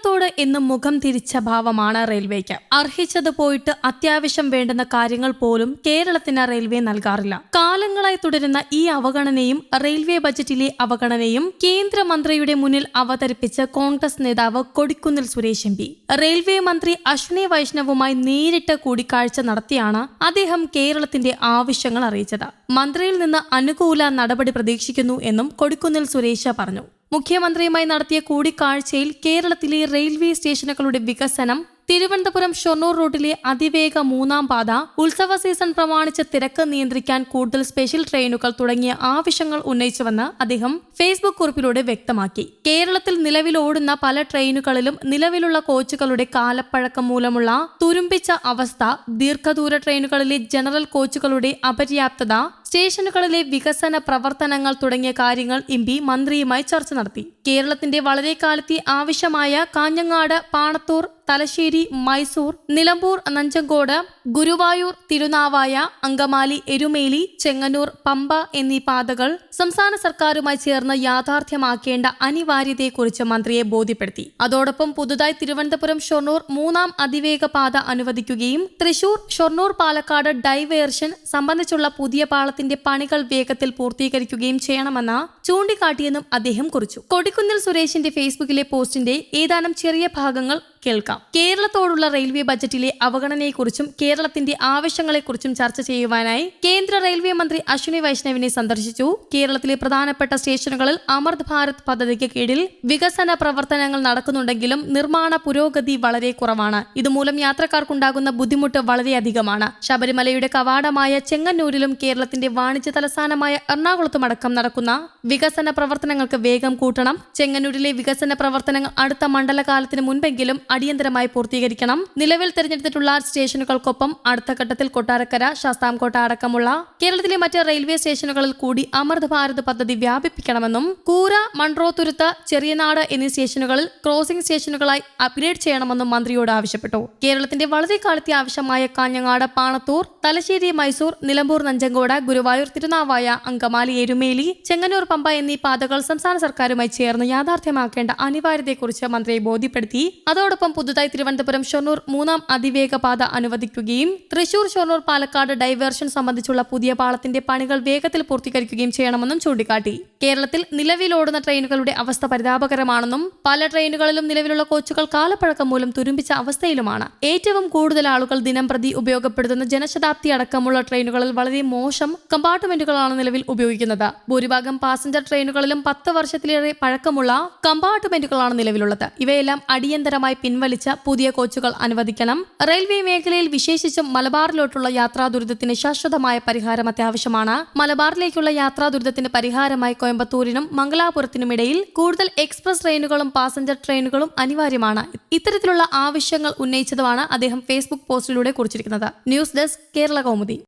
കേരളത്തോട് എന്നും മുഖം തിരിച്ച ഭാവമാണ് റെയിൽവേക്ക്. അർഹിച്ചത് പോയിട്ട് അത്യാവശ്യം വേണ്ടുന്ന കാര്യങ്ങൾ പോലും കേരളത്തിന് റെയിൽവേ നൽകാറില്ല. കാലങ്ങളായി തുടരുന്ന ഈ അവഗണനയും റെയിൽവേ ബജറ്റിലെ അവഗണനയും കേന്ദ്രമന്ത്രിയുടെ മുന്നിൽ അവതരിപ്പിച്ച് കോൺഗ്രസ് നേതാവ് Kodikunnil Suresh M P. Railway മന്ത്രി അശ്വിനി വൈഷ്ണവുമായി നേരിട്ട് കൂടിക്കാഴ്ച നടത്തിയാണ് അദ്ദേഹം കേരളത്തിന്റെ ആവശ്യങ്ങൾ അറിയിച്ചത്. മന്ത്രിയിൽ നിന്ന് അനുകൂല നടപടി പ്രതീക്ഷിക്കുന്നു എന്നും കൊടിക്കുന്നിൽ സുരേഷ് പറഞ്ഞു. മുഖ്യമന്ത്രിയുമായി നടത്തിയ കൂടിക്കാഴ്ചയിൽ കേരളത്തിലെ റെയിൽവേ സ്റ്റേഷനുകളുടെ വികസനം തിരുവനന്തപുരം ഷൊർണൂർ റൂട്ടിലെ അതിവേഗ മൂന്നാം പാത ഉത്സവ സീസൺ പ്രമാണിച്ച് തിരക്ക് നിയന്ത്രിക്കാൻ കൂടുതൽ സ്പെഷ്യൽ ട്രെയിനുകൾ തുടങ്ങിയ ആവശ്യങ്ങൾ ഉന്നയിച്ചുവെന്ന് അദ്ദേഹം ഫേസ്ബുക്ക് കുറിപ്പിലൂടെ വ്യക്തമാക്കി. കേരളത്തിൽ നിലവിലോടുന്ന പല ട്രെയിനുകളിലും നിലവിലുള്ള കോച്ചുകളുടെ കാലപ്പഴക്കം മൂലമുള്ള തുരുമ്പിച്ച അവസ്ഥ ദീർഘദൂര ട്രെയിനുകളിലെ ജനറൽ കോച്ചുകളുടെ അപര്യാപ്തത സ്റ്റേഷനുകളിലെ വികസന പ്രവർത്തനങ്ങൾ തുടങ്ങിയ കാര്യങ്ങൾ എം പി മന്ത്രിയുമായി ചർച്ച നടത്തി. കേരളത്തിന്റെ വളരെ കാലത്തെ ആവശ്യമായ കാഞ്ഞങ്ങാട് പാണത്തൂർ തലശ്ശേരി മൈസൂർ നിലമ്പൂർ നഞ്ചങ്കോട് ഗുരുവായൂർ തിരുനാവായ അങ്കമാലി എരുമേലി ചെങ്ങന്നൂർ പമ്പ എന്നീ പാതകൾ സംസ്ഥാന സർക്കാരുമായി ചേർന്ന് യാഥാർത്ഥ്യമാക്കേണ്ട അനിവാര്യതയെക്കുറിച്ച് മന്ത്രിയെ ബോധ്യപ്പെടുത്തി. അതോടൊപ്പം പുതുതായി തിരുവനന്തപുരം ഷൊർണൂർ മൂന്നാം അതിവേഗ പാത അനുവദിക്കുകയും തൃശൂർ ഷൊർണൂർ പാലക്കാട് ഡൈവേർഷൻ സംബന്ധിച്ചുള്ള പുതിയ പാളത്തിന്റെ പണികൾ വേഗത്തിൽ പൂർത്തീകരിക്കുകയും ചെയ്യണമെന്ന് ചൂണ്ടിക്കാട്ടിയെന്നും അദ്ദേഹം കുറിച്ചു. കൊടിക്കുന്നിൽ സുരേഷിന്റെ ഫേസ്ബുക്കിലെ പോസ്റ്റിന്റെ ഏതാനും ചെറിയ ഭാഗങ്ങൾ കേൾക്കാം. കേരളത്തോടുള്ള റെയിൽവേ ബജറ്റിലെ അവഗണനയെക്കുറിച്ചും കേരളത്തിന്റെ ആവശ്യങ്ങളെക്കുറിച്ചും ചർച്ച ചെയ്യുവാനായി കേന്ദ്ര റെയിൽവേ മന്ത്രി അശ്വിനി വൈഷ്ണവിനെ സന്ദർശിച്ചു. കേരളത്തിലെ പ്രധാനപ്പെട്ട സ്റ്റേഷനുകളിൽ അമൃത് ഭാരത് പദ്ധതിക്ക് കീഴിൽ വികസന പ്രവർത്തനങ്ങൾ നടക്കുന്നുണ്ടെങ്കിലും നിർമ്മാണ പുരോഗതി വളരെ കുറവാണ്. ഇതുമൂലം യാത്രക്കാർക്കുണ്ടാകുന്ന ബുദ്ധിമുട്ട് വളരെയധികമാണ് ശബരിമലയുടെ കവാടമായ ചെങ്ങന്നൂരിലും കേരളത്തിന്റെ വാണിജ്യ തലസ്ഥാനമായ എറണാകുളത്തുമടക്കം നടക്കുന്ന വികസന പ്രവർത്തനങ്ങൾക്ക് വേഗം കൂട്ടണം. ചെങ്ങന്നൂരിലെ വികസന പ്രവർത്തനങ്ങൾ അടുത്ത മണ്ഡലകാലത്തിന് മുൻപെങ്കിലും അടിയന്തരമായി പൂർത്തീകരിക്കണം. നിലവിൽ തെരഞ്ഞെടുത്തിട്ടുള്ള സ്റ്റേഷനുകൾക്കൊപ്പം അടുത്ത ഘട്ടത്തിൽ കൊട്ടാരക്കര ശാസ്താംകോട്ട അടക്കമുള്ള കേരളത്തിലെ മറ്റ് റെയിൽവേ സ്റ്റേഷനുകളിൽ കൂടി അമൃത് ഭാരത് പദ്ധതി വ്യാപിപ്പിക്കണമെന്നും കൂര മൺറോതുരുത്ത് ചെറിയനാട് എന്നീ സ്റ്റേഷനുകളിൽ ക്രോസിംഗ് സ്റ്റേഷനുകളായി അപ്ഗ്രേഡ് ചെയ്യണമെന്നും മന്ത്രിയോട് ആവശ്യപ്പെട്ടു. കേരളത്തിന്റെ വളരെ കാലത്തെ ആവശ്യമായ കാഞ്ഞങ്ങാട് പാണത്തൂർ തലശ്ശേരി മൈസൂർ നിലമ്പൂർ നഞ്ചങ്കോട് ഗുരുവായൂർ തിരുനാവായ അങ്കമാലി എരുമേലി ചെങ്ങന്നൂർ പമ്പ എന്നീ പാതകൾ സംസ്ഥാന സർക്കാരുമായി ചേർന്ന് യാഥാർത്ഥ്യമാക്കേണ്ട അനിവാര്യതയെക്കുറിച്ച് മന്ത്രിയെ ബോധ്യപ്പെടുത്തി. അതോടൊപ്പം പുതുതായി തിരുവനന്തപുരം ഷൊർണൂർ മൂന്നാം അതിവേഗ പാത അനുവദിക്കുകയും തൃശൂർ ഷൊർണൂർ പാലക്കാട് ഡൈവേർഷൻ സംബന്ധിച്ചുള്ള പുതിയ പാളത്തിന്റെ പണികൾ വേഗത്തിൽ പൂർത്തീകരിക്കുകയും ചെയ്യണമെന്നും ചൂണ്ടിക്കാട്ടി. കേരളത്തിൽ നിലവിലോടുന്ന ട്രെയിനുകളുടെ അവസ്ഥ പരിതാപകരമാണെന്നും പല ട്രെയിനുകളിലും നിലവിലുള്ള കോച്ചുകൾ കാലപ്പഴക്കം മൂലം തുരുമ്പിച്ച അവസ്ഥയിലുമാണ്. ഏറ്റവും കൂടുതൽ ആളുകൾ ദിനം പ്രതി ഉപയോഗപ്പെടുത്തുന്ന ജനശതാബ്ദി അടക്കമുള്ള ട്രെയിനുകളിൽ വളരെ മോശം കമ്പാർട്ട്മെന്റുകളാണ് നിലവിൽ ഉപയോഗിക്കുന്നത്. ഭൂരിഭാഗം പാസഞ്ചർ ട്രെയിനുകളിലും പത്ത് വർഷത്തിലേറെ പഴക്കമുള്ള കമ്പാർട്ട്മെന്റുകളാണ് നിലവിലുള്ളത്. ഇവയെല്ലാം അടിയന്തരമായി പിൻവലിച്ച പുതിയ കോച്ചുകൾ അനുവദിക്കണം. റെയിൽവേ മേഖലയിൽ വിശേഷിച്ചും മലബാറിലോട്ടുള്ള യാത്രാ ദുരിതത്തിന് ശാശ്വതമായ പരിഹാരം അത്യാവശ്യമാണ്. മലബാറിലേക്കുള്ള യാത്രാ ദുരിതത്തിന് പരിഹാരമായി കോയമ്പത്തൂരിനും മംഗലാപുരത്തിനും ഇടയിൽ കൂടുതൽ എക്സ്പ്രസ് ട്രെയിനുകളും പാസഞ്ചർ ട്രെയിനുകളും അനിവാര്യമാണ്. ഇത്തരത്തിലുള്ള ആവശ്യങ്ങൾ ഉന്നയിച്ചതുമാണ് അദ്ദേഹം ഫേസ്ബുക്ക് പോസ്റ്റിലൂടെ കുറിച്ചിരിക്കുന്നത്. News desk Kerala Kaumudi.